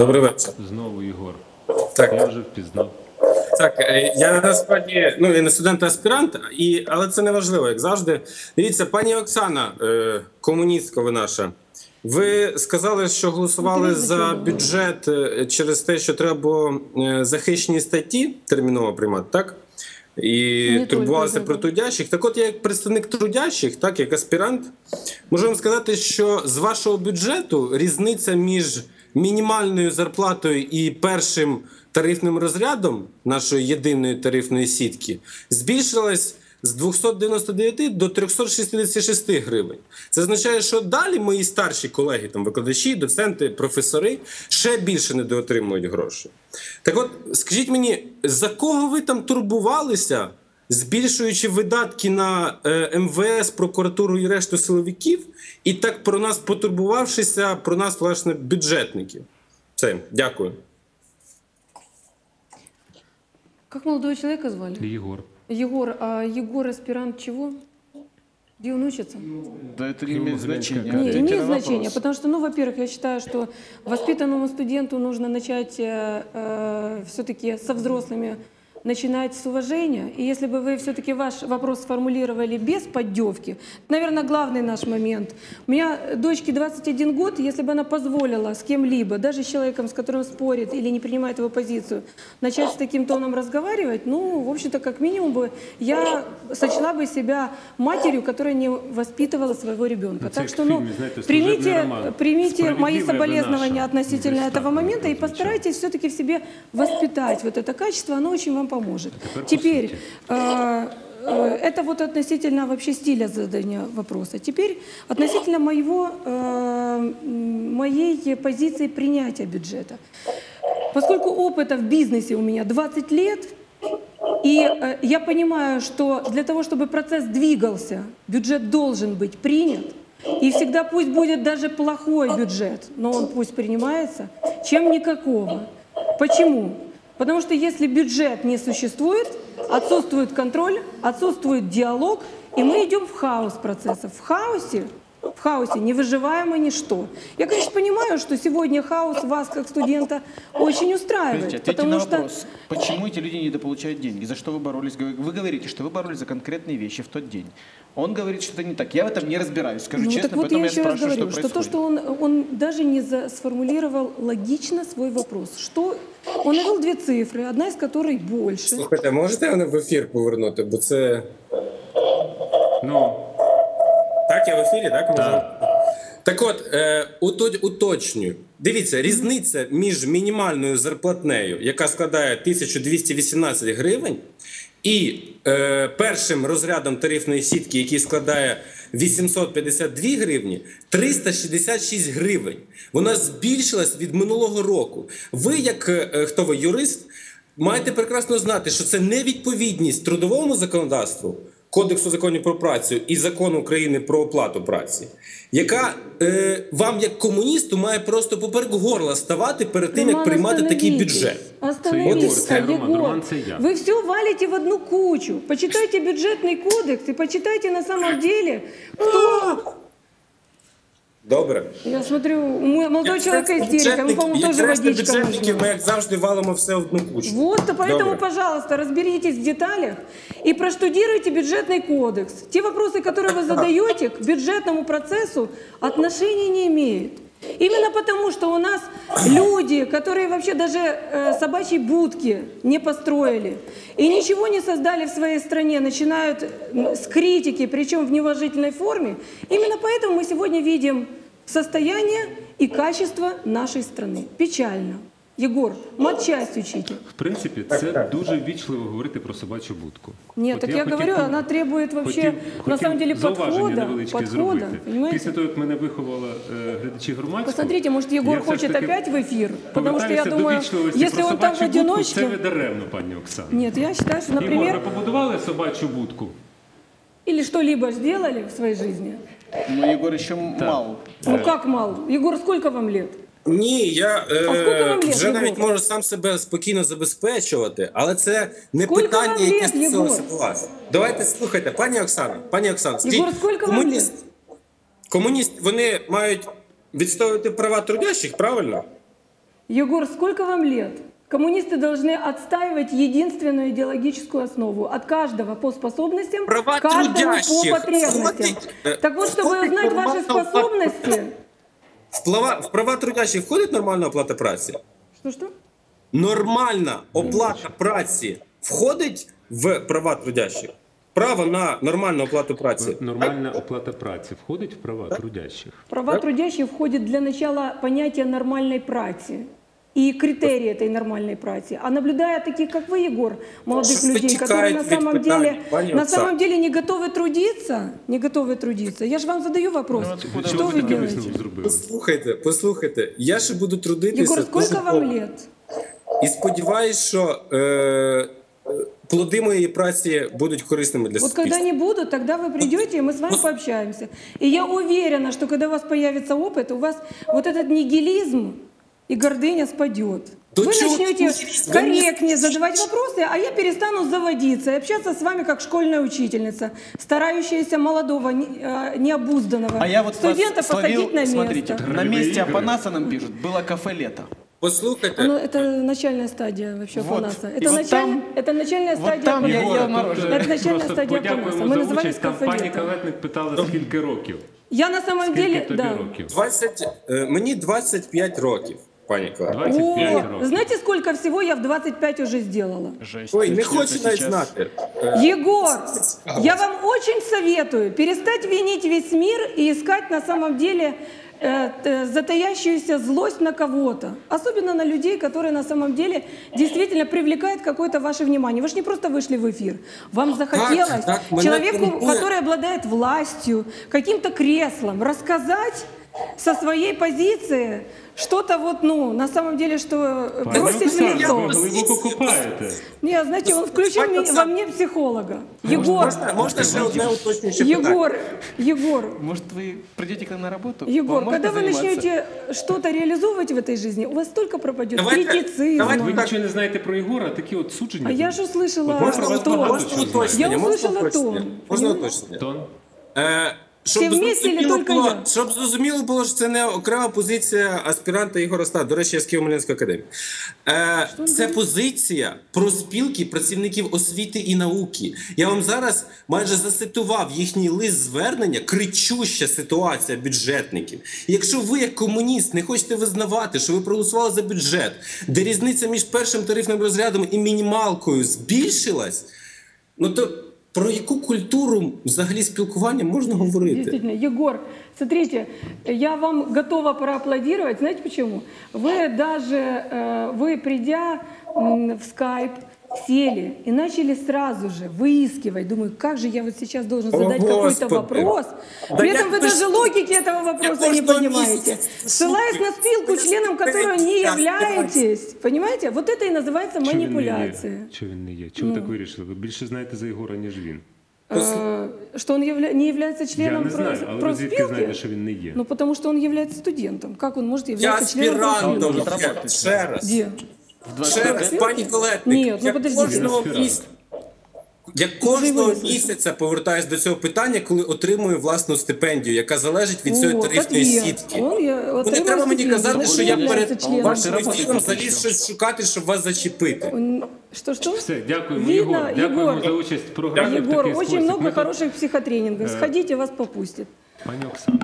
Добрий вечір. Знову Єгор. Так. Я вже впізнав. Так, е, я насправді ну я не студент, а аспірант, і але це не важливо, як завжди. Дивіться, пані Оксана, е, комуністка ви наша. Ви сказали, що голосували за бюджет е, через те, що треба було захищені статті терміново приймати, так? І Не турбувалися про трудящих. Так от я як представник трудящих, так як аспірант, можу вам сказати, що з вашого бюджету різниця між мінімальною зарплатою і першим тарифним розрядом нашої єдиної тарифної сітки збільшилась з 299 до 366 гривень. Це означає, що далі мої старші колеги, там викладачі, доценти, професори ще більше недоотримують грошей. Так от, скажіть мені, за кого ви там турбувалися, збільшуючи видатки на е, МВС, прокуратуру і решту силовиків, і так про нас потурбувавшися, про нас, власне, бюджетників? Все, дякую. Как молодого человека звали? Єгор. Егор. А Егор аспирант чего? Где он учится? Да это не имеет значения. Не, Ответьте имеет на значения, вопрос. потому что, ну, во-первых, я считаю, что воспитанному студенту нужно начать все-таки со взрослыми начинать с уважения. И если бы вы все-таки ваш вопрос сформулировали без поддевки, наверное, главный наш момент. У меня дочке 21 год, если бы она позволила с кем-либо, даже с человеком, с которым спорит или не принимает его позицию, начать с таким тоном разговаривать, ну, в общем-то, как минимум бы я сочла бы себя матерью, которая не воспитывала своего ребенка. Это так что, ну, фильме, знаете, «Служебный примите, роман». примите мои соболезнования относительно этого момента и постарайтесь все-таки в себе воспитать вот это качество, оно очень вам поможет. теперь Теперь, э, э, это вот относительно вообще стиля задания вопроса. Теперь относительно моего, э, моей позиции принятия бюджета. Поскольку опыта в бизнесе у меня 20 лет, и я понимаю, что для того, чтобы процесс двигался, бюджет должен быть принят. И всегда пусть будет даже плохой бюджет, но он пусть принимается, чем никакого. Почему? Потому что если бюджет не существует, отсутствует контроль, отсутствует диалог, и мы идем в хаос процессов. В хаосе в хаосе не выживаемо ничто. Я, конечно, понимаю, что сегодня хаос вас, как студента, очень устраивает. Подождите, потому на что вопрос. Почему эти люди недополучают деньги? За что вы боролись? Вы говорите, что вы боролись за конкретные вещи в тот день. Он говорит, что это не так. Я в этом не разбираюсь, скажу Ну, честно, вот поэтому я я, еще раз спрашиваю, говорю, что что, то, происходит. что он, он даже не за- сформулировал логично свой вопрос. Что он навел дві цифри, одна з яких більше. Слухайте, можете мене в ефір повернути? Бо це. Ну, Так, я в ефірі, так? Можу? Так от, е, уто- уточнюю. Дивіться, різниця між мінімальною зарплатнею, яка складає 1218 гривень, і е, першим розрядом тарифної сітки, який складає 852 гривні, 366 гривень. Вона збільшилась від минулого року. Ви, як е, хто ви юрист, маєте прекрасно знати, що це невідповідність трудовому законодавству. Кодексу законів про працю і закону України про оплату праці, яка е, вам, як комуністу, має просто поперек горла ставати перед тим, як приймати такий бюджет. Остановіться, Егор. Вы все валите в одну кучу. Почитайте бюджетний кодекс і почитайте на самом деле, кто... Добре. Я смотрю, у мо- молодого Як человека истерика, ему, по-моему, тоже водичка бюджетників, ми нужна. як завжди валимо все в одну кучу. Вот, а поэтому, Добре. пожалуйста, разберитесь в деталях и проштудируйте бюджетный кодекс. Те вопросы, которые вы задаете к бюджетному процессу, отношения не имеют. Именно потому, что у нас люди, которые вообще даже э, собачьи будки не построили и ничего не создали в своей стране, начинают с критики, причем в неуважительной форме, именно поэтому мы сегодня видим состояние и качество нашей страны. Печально. Егор, матчасть учите. в принципі, це дуже ввічливо говорити про собачу будку. Нет, От так я я, хотів говорю, пом- она требует вообще, хотів- на хотів самом деле, зауваження подхода, невеличке подхода, зробити. понимаете? Після того, як мене виховали е, глядачі громадського, Посмотрите, может, Егор я все ж хочет таки опять в эфир, потому что я повертаюся до думаю, вічливості если про он там в собачу будку, одиночке... Це ви даремно, пані Оксана. Нет, я считаю, что, Ігор, ви например, побудували собачу будку? или что-либо сделали в своей жизни. Но Егор еще мал. Ну как мало? Егор, сколько вам лет? Ні, я е, А скільки вам лет, вже Єгор? навіть можу сам себе спокійно забезпечувати, але це не Скільки питання, вам яке лет, стосувалося Єгор? до вас. Давайте слухайте, пані Оксана, пані Оксана, скажіть, Єгор, скільки вам комуніст, комуніст, вони мають відстоювати права трудящих, правильно? Егор, сколько вам лет? Коммунисты должны отстаивать единственную идеологическую основу. От каждого по способностям, Права каждому по трудящих. потребностям. Входить, э, Так вот, чтобы входить узнать ваши нормально в способности... в права, в права трудящих входить нормальна оплата праці? Що, що? Нормальна оплата праці входить в права трудящих? Право на нормальну оплату праці. Нормальна оплата праці входить в права трудящих. Права трудящих входять для начала поняття нормальної праці и критерии этой нормальной праці. А наблюдая таких, как вы, Егор, молодых Что людей, которые вытекает на ведь самом питание, деле, пани на отца? самом деле не готовы трудиться, не готовы трудиться. Я же вам задаю вопрос. Ну, что Чого вы ви такий делаете? висновок зробили? Послухайте, послухайте, я ще буду трудитися. Егор, сколько дуже вам довго. лет? І сподіваюсь, що е, е, плоди моєї праці будуть корисними для Вот когда суспільства. не будут, тогда вы придете, и мы с вами пообщаемся. И я уверена, что когда у вас появится опыт, у вас вот этот нигилизм и гордыня спадет. Да вы чего начнете нигилизм? Да корректнее задавать вопросы, а я перестану заводиться и общаться с вами как школьная учительница, старающаяся молодого, не- э, необузданного А я вот студента вас словил, посадить на место. смотрите, на Ролевые месте игры. Апанаса нам пишут, было кафе «Лето». Послухайте, Ну, это начальная стадия вообще Вот. Фанаса. И Это, вот началь- там- это начальная вот стадия там я Фанаса. ел мороженое. Это начальная Просто стадия подякуємо Фанаса. Мы за назывались участь. Там кафе пані «Лето». Калетник питала, скільки років. Я на самом Скільки деле, тобі да. років? 20, е, мені 25 років, пані Клара. 25 О, років. знаете, сколько всего я в 25 уже сделала? Жесть. Ой, не Честно, хочу навіть сейчас- знати. Егор, я вам очень советую перестать винить весь мир и искать на самом деле э, т- затаящуюся злость на кого-то. Особенно на людей, которые на самом деле действительно привлекают какое-то ваше внимание. Вы же не просто вышли в эфир. Вам захотелось как меня человеку, турбует. который обладает властью, каким-то креслом, рассказать со своей позиции что-то вот, ну, на самом деле, что э, Пані бросить в Оксано, лицо. ви глибоко копаєте. Не, знаете, он включил Пані мне- Оксана. во мне психолога. Егор, Можна, можна ще одне уточнююче питання? Егор, Егор, Может, вы придете к нам на работу? Егор, Вам можно когда вы заниматься? начнете что-то реализовывать в этой жизни, у вас столько пропадет Давайте- критицизма. давайте Ви так. нічого не знаєте про Ігора, такі от судження. А я же услышала Можна вас тон. багато Можна чого уточнення? Я Можна услышала уточнення? тон. Можна Понимаете? уточнення? Тон. Е, Щоб, или зрозуміло тільки було, я? щоб зрозуміло було, що це не окрема позиція аспіранта Ігора Ста. До речі, я з Києво-Могилянської академії. Е, це позиція про спілки працівників освіти і науки. Я вам зараз майже зацитував їхній лист звернення, кричуща ситуація бюджетників. Якщо ви, як комуніст, не хочете визнавати, що ви проголосували за бюджет, де різниця між першим тарифним розрядом і мінімалкою збільшилась, ну то про яку культуру взагалі спілкування можна говорити? Действительно, Егор, смотрите, я вам готова проаплодировать. Знаете почему? Вы даже, э, вы придя м, в скайп, сели и начали сразу же выискивать. Думаю, как же я вот сейчас должен О, задать какой-то Господи. вопрос. Да При я этом вы бы даже что? логики этого вопроса Я не каждого понимаете. месяца Ссылаясь на спилку, слушаю. членом которой не Я являетесь. Понимаете? Вот это и называется Чого він не є? манипуляция. Чого він не є? Чого ви так вирішили? Ви більше знаєте за Ігора, ніж він. Э, Что он явля- не является Я членом не знаю, проф- але ви звідки профспилки? знаєте, що він не є? Ну, потому что он является студентом. Как он может Я являться членом аспірантом. профспилки? Ще раз. Где? Ще раз, пані Колетник. Ні, ну я подождіть. кожного місяця. Я кожного місяця повертаюсь до цього питання, коли отримую власну стипендію, яка залежить від цієї тарифної сітки. Я- Ну, не треба мені стипендію, казати, що я перед членом. вашим ефіром заліз щось шукати, щоб вас зачепити. Он- Что-что? Все, дякуємо, Видно, Єгор. Дякуємо Егор. за участь в програмі. в Егор, такий очень спосіб. много Ми тут- хороших психотренингов. Сходите, вас попустят. Пані Оксана.